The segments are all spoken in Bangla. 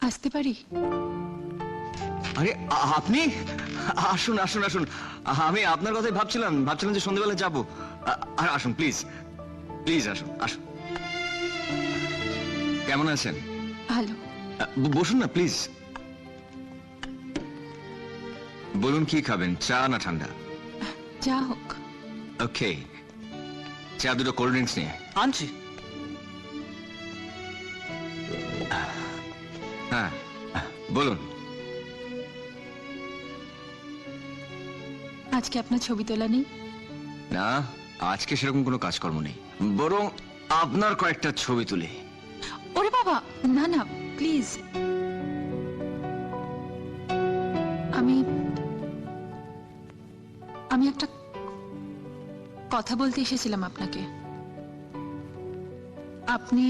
আসতে পারি? আরে আপনি? আসুন আসুন আসুন। আমি আপনার কথাই ভাবছিলাম। ভাবছিলাম যে সন্ধ্যেবেলা যাব। আর আসুন প্লিজ। প্লিজ আসুন আসুন। কেমন আছেন? ভালো। বসুন না প্লিজ। বলুন কি খাবেন চা না ঠান্ডা? যা হোক। ওকে। চা দুটো কোল্ড ড্রিঙ্কস নিয়ে। আনছি। হ্যাঁ বলুন। আজকে আপনার ছবি তোলা নেই? না আজকে সেরকম কোনো কাজকর্ম নেই। বরং আপনার কয়েকটা ছবি তুলে। ওরে বাবা না না প্লিজ আমি আমি একটা কথা বলতে এসেছিলাম আপনাকে। আপনি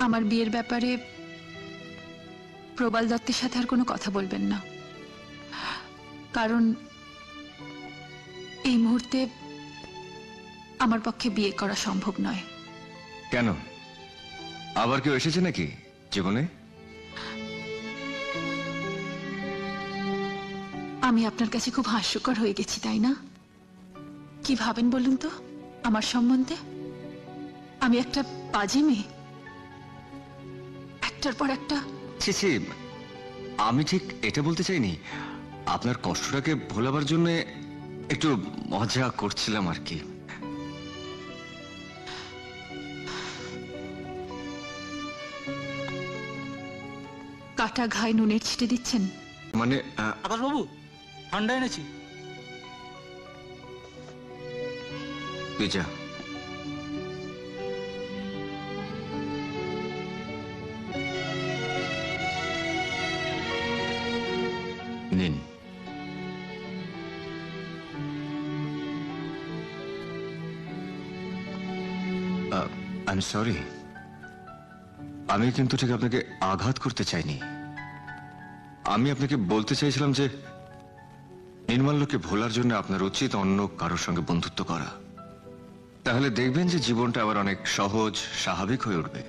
আমার বিয়ের ব্যাপারে প্রবাল দত্তের সাথে আর কোনো কথা বলবেন না। কারণ এই মুহূর্তে আমার পক্ষে বিয়ে করা সম্ভব নয়। কেন? আবার কেউ এসেছে নাকি জীবনে? আমি আপনার কাছে খুব হাস্যকর হয়ে গেছি তাই না? কি ভাবেন বলুন তো আমার সম্বন্ধে? আমি একটা বাজে মেয়ে। একটার পর একটা ছি ছি আমি ঠিক এটা বলতে চাইনি। আপনার কষ্টটাকে ভোলাবার জন্য একটু মজা করছিলাম আর কি। কাটা ঘায়ে নুনের ছিটে দিচ্ছেন। মানে আহ, আকাশবাবু ঠান্ডা এনেছি। তুই যা। নিন আই সরি আমি কিন্তু ঠিক আপনাকে আঘাত করতে চাইনি। আমি আপনাকে বলতে চাইছিলাম যে নির্মাল্যকে ভোলার জন্য আপনার উচিত অন্য কারোর সঙ্গে বন্ধুত্ব করা। তাহলে দেখবেন যে জীবনটা আবার অনেক সহজ, স্বাভাবিক হয়ে উঠবে।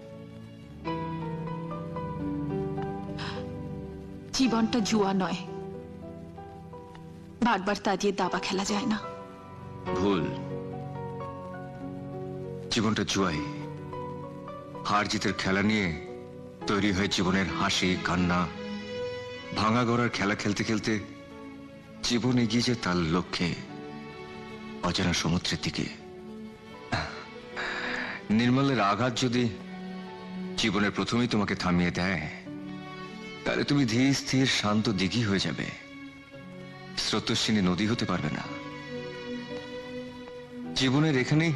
জীবনটা জুয়া নয়। বারবার তা দিয়ে দাবা খেলা যায় না। ভুল। জীবনটা জুয়াই। হার জিতের খেলা নিয়ে তৈরি হয় জীবনের হাসি, কান্না। ভাঙা গড়ার খেলা খেলতে খেলতে জীবন এগিয়ে যায় তার লক্ষ্যে, অজানা সমুদ্রের দিকে। নির্মলের আঘাত যদি জীবনের প্রথমেই তোমাকে থামিয়ে দেয়, তাহলে তুমি ধীর, স্থির, শান্ত, দিঘি হয়ে যাবে। স্রোতস্বিনী নদী হতে পারবে না। জীবনের এখানে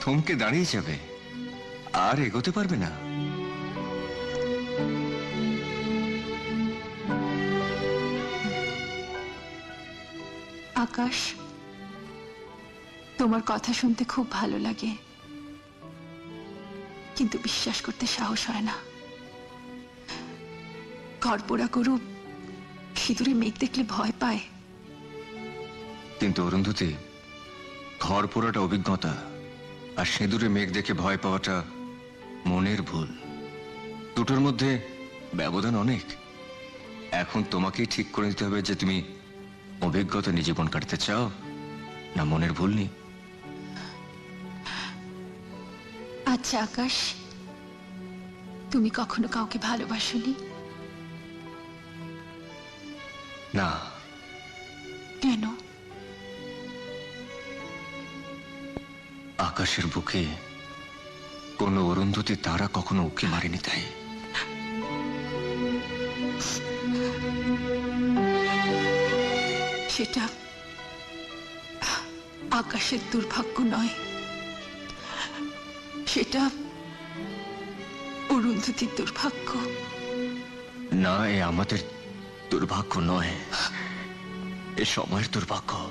থমকে দাঁড়িয়ে যাবে, আর এগোতে পারবে না। আকাশ, তোমার কথা শুনতে খুব ভালো লাগে। কিন্তু বিশ্বাস করতে সাহস হয় না। ঘরপোড়া গরু সিঁদুরে মেঘ দেখলে ভয় পায়। কিন্তু অরুন্ধতী ঘর পোড়াটা অভিজ্ঞতা আর সিঁদুরে মেঘ দেখে ভয় পাওয়াটা মনের ভুল। দুটোর মধ্যে ব্যবধান অনেক। এখন তোমাকেই ঠিক করে নিতে হবে যে তুমি অভিজ্ঞতা নিয়ে জীবন কাটাতে চাও না মনের ভুল নেই আচ্ছা আকাশ তুমি কখনো কাউকে ভালোবাসনি? না। কেন? আকাশের বুকে কোনো অরুন্ধতী তারা কখনো উকি মারেনি তাই। সেটা আকাশের দুর্ভাগ্য নয়। সেটা অরুন্ধতির দুর্ভাগ্য। না এ আমাদের দুর্ভাগ্য নয়। এ সময়ের দুর্ভাগ্য।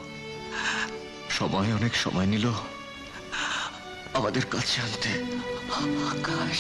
সময় অনেক সময় নিল। আমাদের কাছে আনতে। আকাশ।